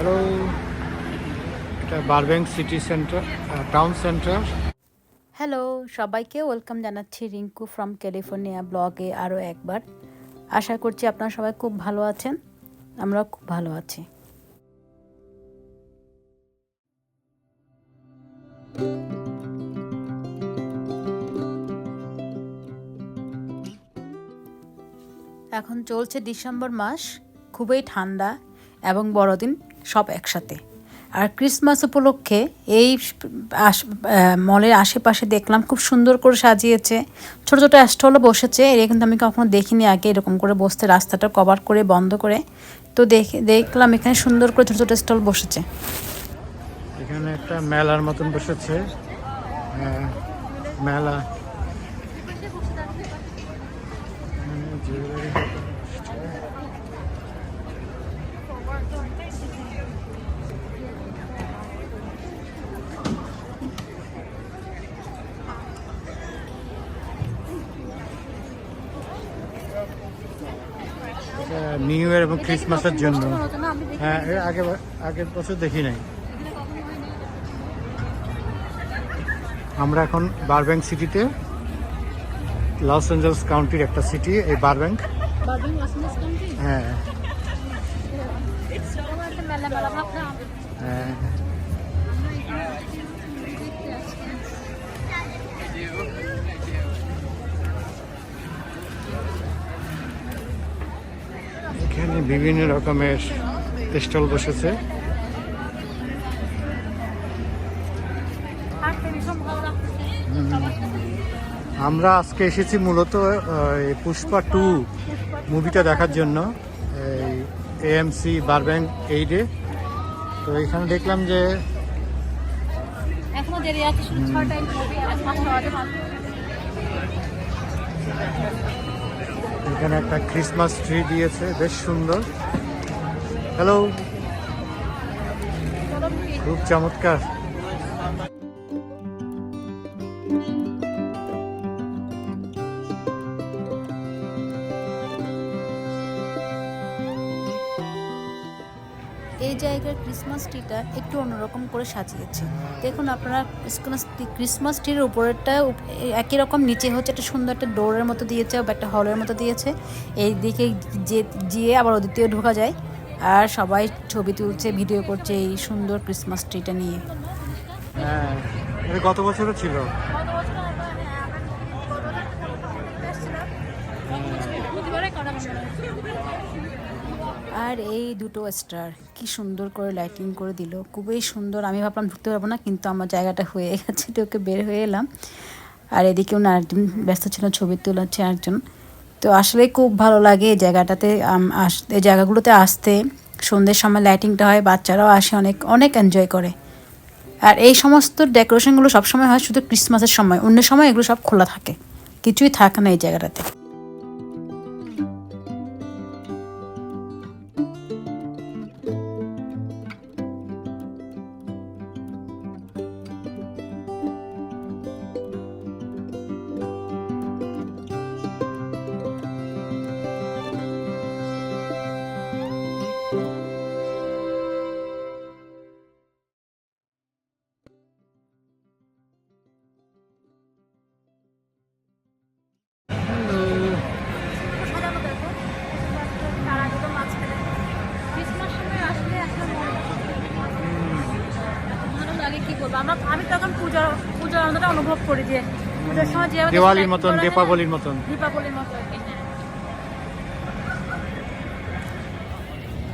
Hello, এটা Burbank city center town center. Hello, সবাইকে welcome জানাচ্ছি রিঙ্কু ফ্রম ক্যালিফোর্নিয়া ব্লগে আরও একবার। আশা করছি আপনারা সবাই খুব ভালো আছেন, আমরাও খুব ভালো আছি। এখন চলছে ডিসেম্বর মাস, খুবই ঠান্ডা এবং বড়দিন। সব একসাথে। আর ক্রিসমাস উপলক্ষে এই মলের আশেপাশে দেখলাম খুব সুন্দর করে সাজিয়েছে। ছোট ছোট স্টলও বসেছে এর কিন্তু আমি কখনো দেখিনি আগে এরকম করে বসতে রাস্তাটা কভার করে বন্ধ করে। তো দেখে দেখলাম এখানে সুন্দর করে ছোট ছোট স্টল বসেছে। এখানে একটা মেলার মতন বসেছে। হ্যাঁ, মেলা। নিউ ইয়ার এবং ক্রিসমাসের জন্য। হ্যাঁ এর আগে আগের বছর দেখি নাই। আমরা এখন বারব্যাংক সিটিতে লস অ্যাঞ্জেলস কাউন্টির একটা সিটি এই বারব্যাংক হ্যাঁ। বিভিন্ন রকমের স্টল বসেছে। আমরা আজকে এসেছি মূলত পুষ্পা টু মুভিটা দেখার জন্য, এই এএমসি বারব্যাংক এইডে তো এখানে দেখলাম যে এখনও দেরি আছে এখানে একটা ক্রিসমাস ট্রি দিয়েছে বেশ সুন্দর। হ্যালো খুব চমৎকার। ক্রিসমাস ট্রিটা একটু অন্যরকম করে সাজিয়েছে। দেখুন আপনারা ক্রিসমাস ক্রিসমাস ট্রির উপরেরটা একই রকম, নিচে হচ্ছে একটা সুন্দর একটা ডোরের মতো দিয়েছে, বা একটা হলের মতো দিয়েছে। এই দিকে যে, গিয়ে আবার ওদিকেও ঢোকা যায়। আর সবাই ছবি তুলছে, ভিডিও করছে এই সুন্দর ক্রিসমাস ট্রিটা নিয়ে। হ্যাঁ গত বছরও ছিল। আর এই দুটো স্টার কি সুন্দর করে লাইটিং করে দিল। খুবই সুন্দর, আমি ভাবলাম ঢুকতে পারব না, কিন্তু আমার জায়গাটা হয়ে গেছে, তো ওকে বের হয়ে এলাম। আর এদিকে উনি আরেকজন ব্যস্ত ছিল, ছবি তোলাচ্ছে একজন তো আসলে খুব ভালো লাগে এই জায়গাটাতে এই জায়গাগুলোতে আসতে। সন্ধ্যের সময় লাইটিংটা হয়, বাচ্চারাও আসে অনেক অনেক এনজয় করে। আর এই সমস্ত ডেকোরেশনগুলো সবসময় হয় শুধু ক্রিসমাসের সময়, অন্য সময় এগুলো সব খোলা থাকে। কিছুই থাকে না এই জায়গাটাতে। আমরা আমি তখন পূজার পূজার আনন্দটা অনুভব করি যে পূজার সময় যে দেওয়ালির মতন দীপাবলির মতন। দীপাবলির মতো আর কি।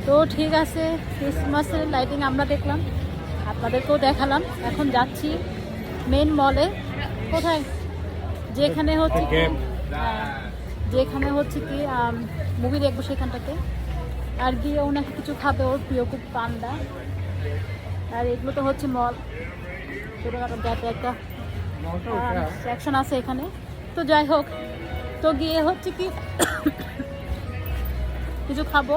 তো ঠিক আছে ক্রিসমাসের লাইটিং আমরা দেখলাম আপনাদেরকেও দেখালাম। এখন যাচ্ছি মেন মলে কোথায়? যেখানে হচ্ছে কি যেখানে হচ্ছে কি মুভি দেখব সেখানটাতে। আর গিয়ে ওনাকে কিছু খাবে ওর প্রিয় খুব পান্ডা। আর এগুলো তো হচ্ছে মল ছোটোখাটো সেকশন আছে এখানে। তো যাই হোক, তো গিয়ে হচ্ছে কি কিছু খাব।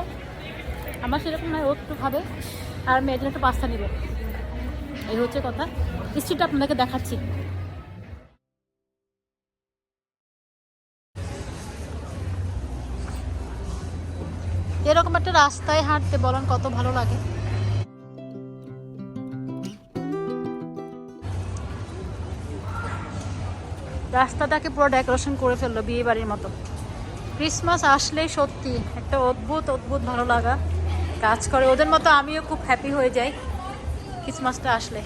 আমার সেরকম নয়, ও একটু খাবে। আর মেয়ের জন্য একটু পাস্তা নেবে। এই হচ্ছে কথা। স্ট্রিটটা আপনাদেরকে দেখাচ্ছি। এরকম একটা রাস্তায় হাঁটতে বলেন কত ভালো লাগে। রাস্তাটাকে পুরো ডেকোরেশন করে ফেলল বিয়ে বাড়ির মতো। ক্রিসমাস আসলেই সত্যি একটা অদ্ভুত অদ্ভুত ভালো লাগা কাজ করে। ওদের মতো আমিও খুব হ্যাপি হয়ে যাই ক্রিসমাসটা আসলে।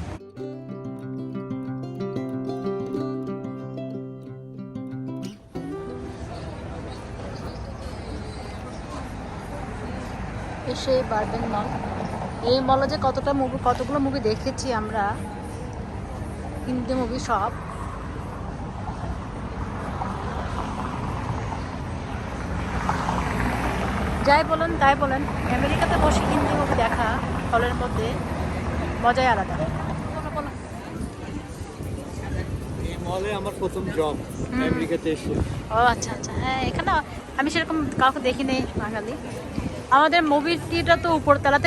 এসে বারবেন মল এই মলে যে কতটা মুভি কতগুলো মুভি দেখেছি আমরা? হিন্দি মুভি সব। যাই বলেন তাই বলেন। আমেরিকাতে বসে হিন্দি মুভি দেখা হলের মধ্যে মজাই আলাদা। মলে আমার প্রথম জব আমেরিকাতে এসে। ও আচ্ছা আচ্ছা। হ্যাঁ এখানে আমি সেরকম কাউকে দেখিনি বাঙালি। আমাদের মুভি থিয়েটার তো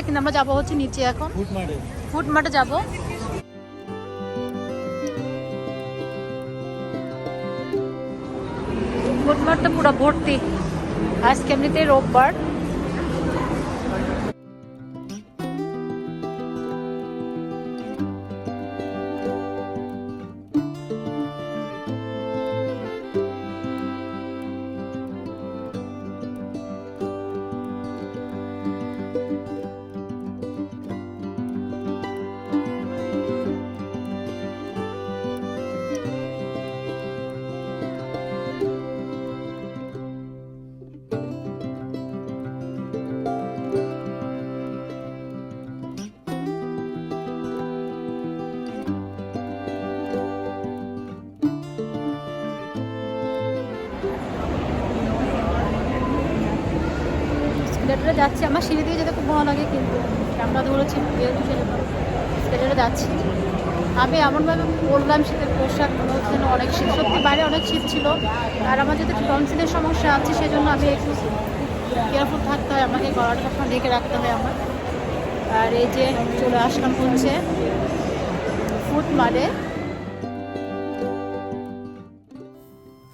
কিন্তু আমরা যাব হচ্ছে নিচে এখন। ফুড মার্টে ফুড মার্টে যাব। ফুড পুরো ভর্তি। আজকে এমনিতেই রোববার স্কেলেটারে যাচ্ছি, আমার সিঁড়ি দিয়ে যেতে খুব ভালো লাগে কিন্তু আমরা ধরেছি যেহেতু যাচ্ছি। আমি এমনভাবে বললাম শীতের পোশাক মনে অনেক শীত। সত্যি বাইরে অনেক শীত ছিল, আর আমার যেহেতু টনসিলের সমস্যা আছে, সেজন্য আমি একটু কেয়ারফুল থাকতে হয়, আমাকে গলাটা সবসময় ঢেকে রাখতে হয় আমার। আর এই যে চলে আসলাম হচ্ছে ফুট মারে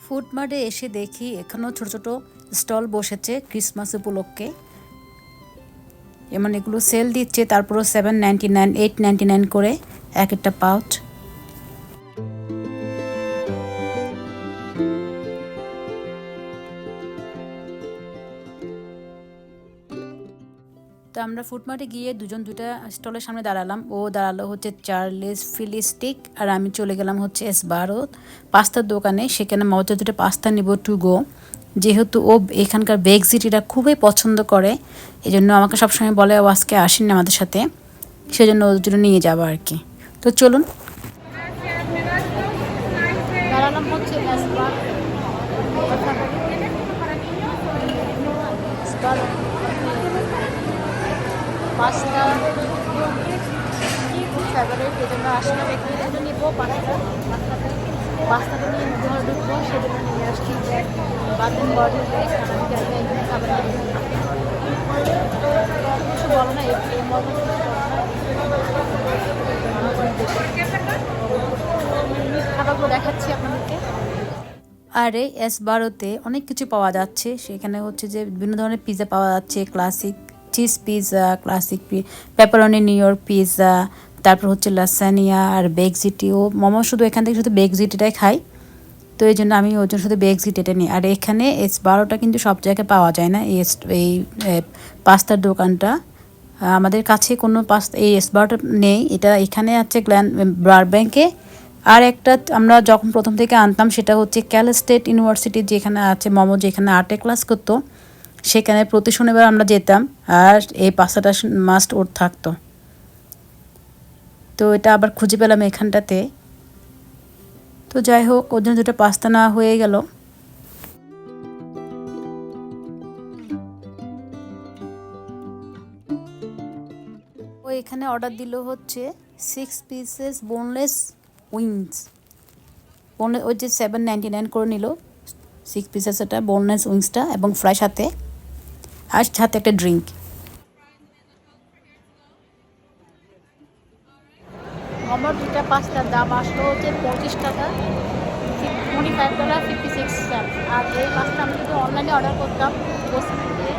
ফুড মার্টে এসে দেখি এখানেও ছোট ছোট স্টল বসেছে ক্রিসমাস উপলক্ষে। এমন এগুলো সেল দিচ্ছে, তারপরও seven ninety nine eight ninety nine করে এক একটা পাউচ তো আমরা ফুটমার্টে গিয়ে দুজন দুটা স্টলের সামনে দাঁড়ালাম। ও দাঁড়াল হচ্ছে চার্লিস ফিলিস্টিক আর আমি চলে গেলাম হচ্ছে এস ভারত পাস্তার দোকানে, সেখানে মজা দুটো পাস্তা নিব টু গো যেহেতু ও এখানকার বেগজিটিটা খুবই পছন্দ করে এই জন্য আমাকে সবসময় বলে ও আজকে আসেনি আমাদের সাথে, সেজন্য ওর জন্য নিয়ে যাব আর কি। তো চলুন। এই জন্য আসলাম এখানে পাস্তাটা নিয়ে ঢুকবো, সেজন্য নিয়ে আসছি বাথরুম এখানে খাবার কিছু বলো না, এই এই মতো খাবারগুলো দেখাচ্ছি আপনাদেরকে। আরে এস বারোতে অনেক কিছু পাওয়া যাচ্ছে। সেখানে হচ্ছে যে বিভিন্ন ধরনের পিৎজা পাওয়া যাচ্ছে classic cheese pizza classic pepperoni New York pizza তারপর হচ্ছে লাসানিয়া আর বেগজিটি। ও মোমো শুধু এখান থেকে শুধু বেগজিটিটাই খাই তো এই জন্য আমি ওই জন্য শুধু বেগজিটিটা নিই। আর এখানে এস বারোটা কিন্তু সব জায়গায় পাওয়া যায় না এই পাস্তার দোকানটা। আমাদের কাছে কোনো পাস্তা এই এস বারোটা নেই। এটা এখানে আছে গ্ল্যান ব্রার ব্যাংকে আর একটা আমরা যখন প্রথম থেকে আনতাম সেটা হচ্ছে ক্যাল স্টেট ইউনিভার্সিটি যেখানে আছে মমো যেখানে আর্টে ক্লাস করতো, সেখানে প্রতি শনিবার আমরা যেতাম। আর এই পাস্তাটা মাস্ট ওর থাকতো। তো এটা আবার খুঁজে পেলাম এখানটাতে। তো যাই হোক, ওর জন্য দুটো পাস্তা নেওয়া হয়ে গেল। ও এখানে অর্ডার দিল হচ্ছে six pieces boneless wings boneless ওই যে সেভেন নাইনটি নাইন করে নিল। সিক্স পিসেস এটা বোনলেস উইংসটা এবং ফ্রাই সাথে আর সাথে একটা ড্রিঙ্ক আমার দুটা পাস্তার দাম আসলো হচ্ছে পঁচিশ টাকা twenty five dollar fifty six cent আর এই পাস্তা আমি যদি অনলাইনে অর্ডার করতাম ওসিপি দিয়ে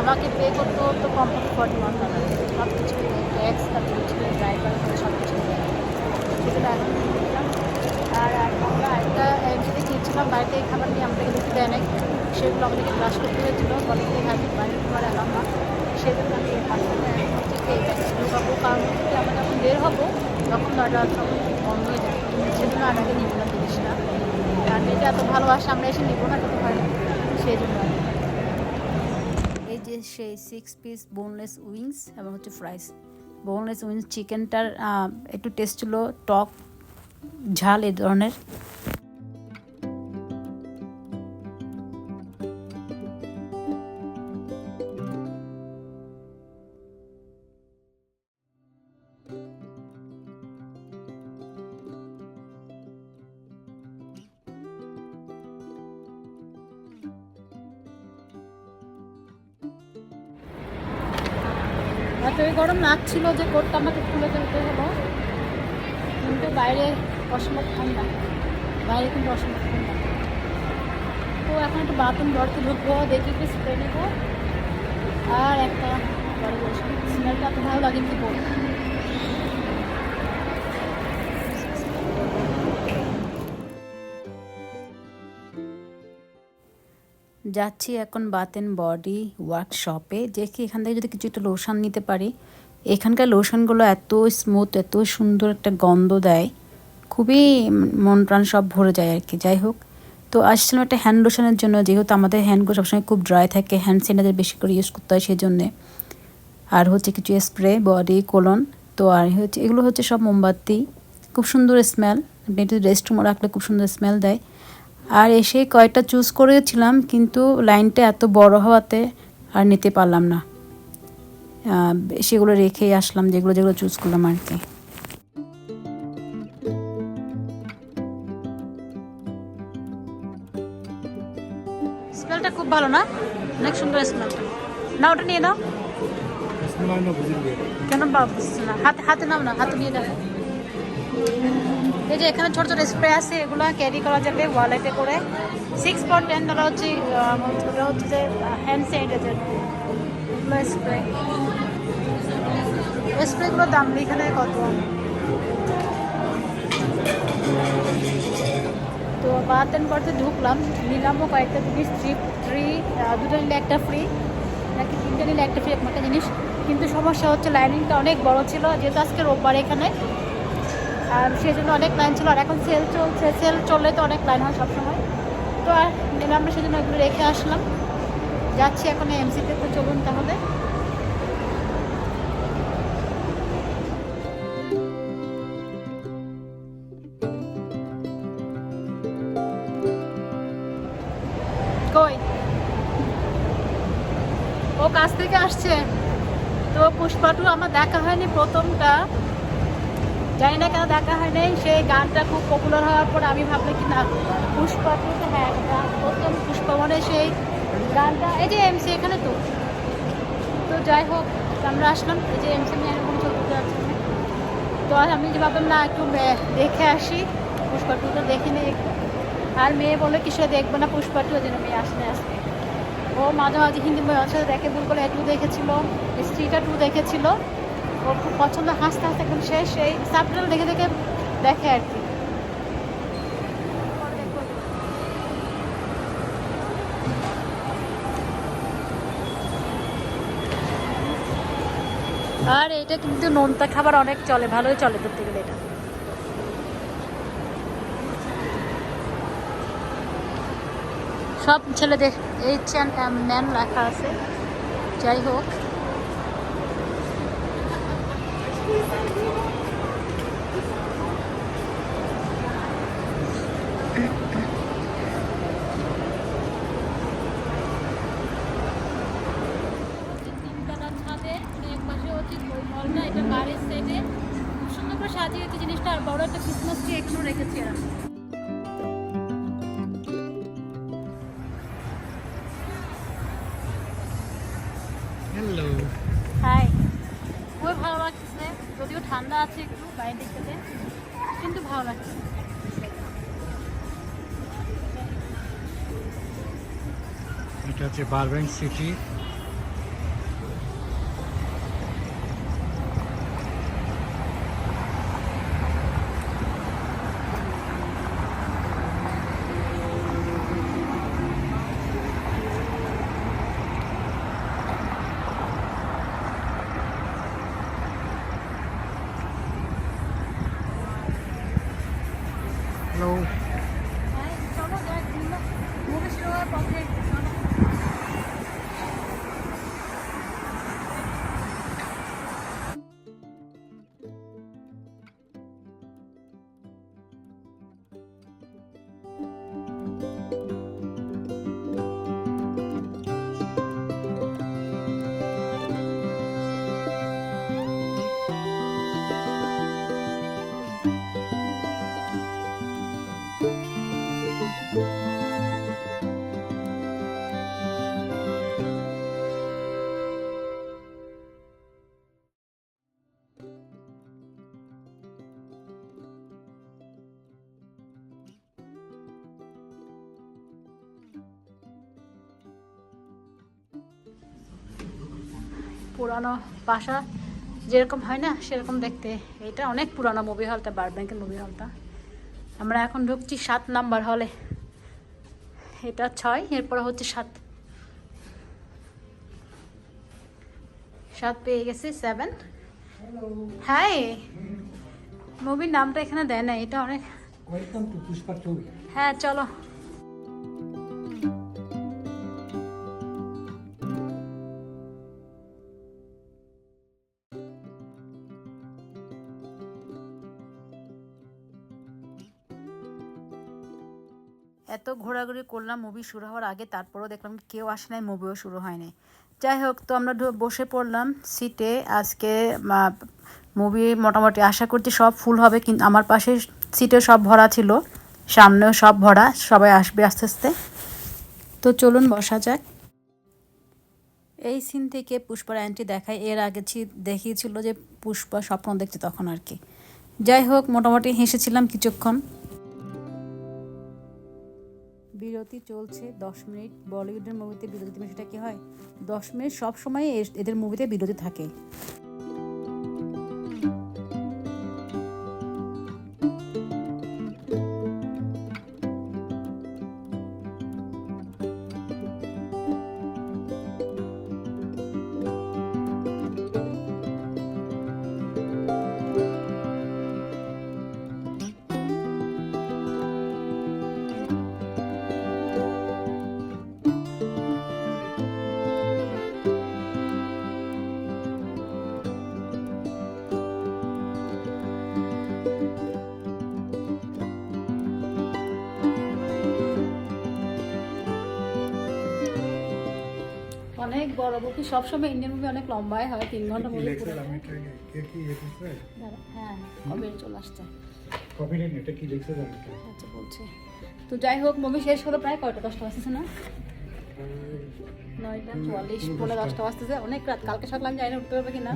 আমাকে পে করতে হতো কমপ্লিট ফর্টি ওয়ান ডলার সব কিছু ট্যাক্স তারপর হচ্ছে ড্রাইভার সব কিছু সেজন্য এখন নিয়ে নিলাম। আর আর আমরা একটা এমসিতে সেগুলো আমাদেরকে ক্লাস করতে হয়েছিল কলেজে হ্যাপি বাইরে তোমার এলাম না। সেই আমি এই এই কারণ আমরা যখন বের হব, তখন দরজা তখন বন্ধ হয়ে যাবে। সেজন্য আর আগে নিব না জিনিসটা কারণ এটা এত ভালোবাসা, আমরা এসে নিবো না যেতে পারি সেই জন্য এই যে সেই সিক্স পিস বোনলেস উইংস এবং হচ্ছে ফ্রাইস বোনলেস উইংস চিকেনটার একটু টেস্ট ছিল টক ঝাল এ ধরনের। এতই গরম লাগছিল যে কোটটা আমাকে খুলে ফেলতে হলো। কিন্তু বাইরে অসম্ভব ঠান্ডা। বাইরে কিন্তু অসম্ভব ঠান্ডা। তো এখন একটু বাথরুম ঘরতে ঢুকবো, দেখি একটু স্প্রে নেব। আর একটা বড় বসে স্মেলটা এত ভালো লাগে কি বলব। যাচ্ছি এখন বাতেন বডি ওয়ার্কশপে, দেখি এখান থেকে যদি কিছু একটা লোশন নিতে পারি। এখানকার লোশনগুলো এত স্মুথ এত সুন্দর একটা গন্ধ দেয়। খুবই মন প্রাণ সব ভরে যায় আর কি, যাই হোক। তো আসছিলাম একটা হ্যান্ড লোশনের জন্য, যেহেতু আমাদের হ্যান্ডগুলো সবসময় খুব ড্রাই থাকে হ্যান্ড স্যানিটাইজার বেশি করে ইউজ করতে হয় সেই জন্যে আর হচ্ছে কিছু স্প্রে বডি কোলন তো আর হচ্ছে, এগুলো হচ্ছে সব মোমবাতি। খুব সুন্দর স্মেল আপনি একটু রেস্ট রুমে রাখলে খুব সুন্দর স্মেল দেয়। আর এসে কয়েকটা চুজ করেছিলাম কিন্তু লাইনটা এত বড় হওয়াতে আর নিতে পারলাম না। সেগুলো রেখেই আসলাম যেগুলো যেগুলো চুজ করলাম আর কি। স্মেলটা খুব ভালো না? অনেক সুন্দর স্মেলটা না ওটা নিয়ে নাও। কেন না হাতে হাতে নাও না হাতে নিয়ে দেখো। এই যে এখানে ছোট ছোট স্প্রে আছে, এগুলো ক্যারি করা যাবে ওয়ালেটে করে। সিক্স পয়েন্ট টেন ডলার হচ্ছে ওটা হচ্ছে যে হ্যান্ড স্যানিটাইজার স্প্রে স্প্রেগুলোর দাম এখানে কত? তো বাতেন করতে ঢুকলাম, নিলামও কয়েকটা জিনিস থ্রি ফ্রি দুটো নিলে একটা ফ্রি নাকি তিনটে নিলে একটা ফ্রি একটা জিনিস। কিন্তু সমস্যা হচ্ছে লাইনিংটা অনেক বড় ছিল, যেহেতু আজকে রোববার এখানে। আর সেই জন্য অনেক লাইন ছিল। আর এখন সেল চলছে। সেল চললে তো অনেক লাইন হয় সবসময়। তো আর না সেজন্য ওগুলো রেখে আসলাম। যাচ্ছি এখন এমসিতে তো। চলুন তাহলে। ও কাছ থেকে আসছে। তো পুষ্পাটু, আমার দেখা হয়নি প্রথমটা। জানি না কেন দেখা হয়নি সেই গানটা খুব পপুলার হওয়ার পর আমি ভাবলাম কি না পুষ্পাটু তো হ্যাঁ প্রথম পুষ্পবনে সেই গানটা। এই যে এমসি এখানে তো। তো যাই হোক, আমরা আসলাম। এই যে এমসি আমি এরকম চলতে যাচ্ছি তো আমি যে ভাবলাম, না, একটু দেখে আসি। পুষ্পা টু তো দেখিনি একটু আর মেয়ে বলে কিছু দেখব না পুষ্পা টু জন্য মেয়ে আসলে আসবে ও মাঝে মাঝে হিন্দি বইয়ের সাথে দেখে, ভুল করে টু দেখেছিল, স্ত্রীটা টু দেখেছিল। ওর খুব পছন্দ, হাসতে হাসতে একদম শেষ। এই সাবটাইটেল দেখে দেখে দেখে আর কি। আর এটা কিন্তু নোনতা খাবার অনেক চলে, ভালোই চলে ধরতে গেলে এটা। সব ছেলেদের এম ম্যান লেখা আছে। যাই হোক। এটা হচ্ছে বারব্যাংক সিটি পুরানো বাসা যেরকম হয় না সেরকম দেখতে। এটা অনেক পুরানো মুভি হলটা বার ব্যাংকের মুভি হলটা আমরা এখন ঢুকছি সাত নাম্বার হলে এটা ছয় এরপর হচ্ছে সাত। সাত পেয়ে গেছে সেভেন হাই মুভির নামটা এখানে দেয় না এটা অনেক হ্যাঁ চলো। এত ঘোরাঘুরি করলাম মুভি শুরু হওয়ার আগে, তারপরও দেখলাম কেউ আসে নাই মুভিও শুরু হয়নি। যাই হোক, তো আমরা বসে পড়লাম সিটে আজকে মুভি মোটামুটি আশা করছি সব ফুল হবে, কিন্তু আমার পাশে সিটে সব ভরা ছিল, সামনেও সব ভরা, সবাই আসবে আস্তে আস্তে। তো চলুন, বসা যাক। এই সিন থেকে পুষ্পার অ্যান্টি দেখায়, এর আগে দেখিয়েছিল যে পুষ্পা স্বপ্ন দেখছে তখন আর কি। যাই হোক, মোটামুটি হেসেছিলাম কিছুক্ষণ। বিরতি চলছে, দশ মিনিট বলিউডের মুভিতে বিরতি সেটা কি হয়? দশ মিনিট সবসময় এদের মুভিতে বিরতি থাকে। বড় মুভি সবসময় ইন্ডিয়ান মুভি অনেক লম্বাই হয় তিন ঘণ্টা মুভি হ্যাঁ কবে চলে আসছে। কপিরাইট এটা কি লিখছে আচ্ছা বলছে। তো যাই হোক মুভি শেষ হলো প্রায় কয়টা? দশটা বাজতেছে না? নয়টা চুয়াল্লিশ পনেরো দশটা। বাজতেছে। অনেক রাত কালকে সকালে আমি জানি না উঠতে পারবে কিনা?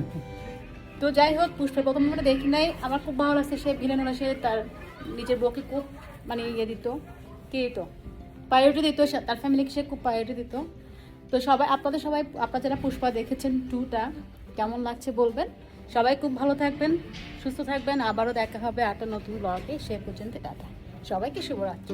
তো যাই হোক পুষ্পের প্রথম মুভিটা দেখি নাই। আমার খুব ভালো লাগছে সে ভিলেন হলো সে তার নিজের বউকে খুব মানে ইয়ে দিত কে দিত? প্রায়োরিটি দিত তার ফ্যামিলিকে সে খুব প্রায়োরিটি দিত। তো সবাই, আপনাদের সবাই, আপনারা যারা পুষ্পা দেখেছেন টুটা কেমন লাগছে বলবেন? সবাই খুব ভালো থাকবেন, সুস্থ থাকবেন। আবারও দেখা হবে একটা নতুন ব্লগে সে পর্যন্ত টাটা। সবাইকে শুভরাত্রি।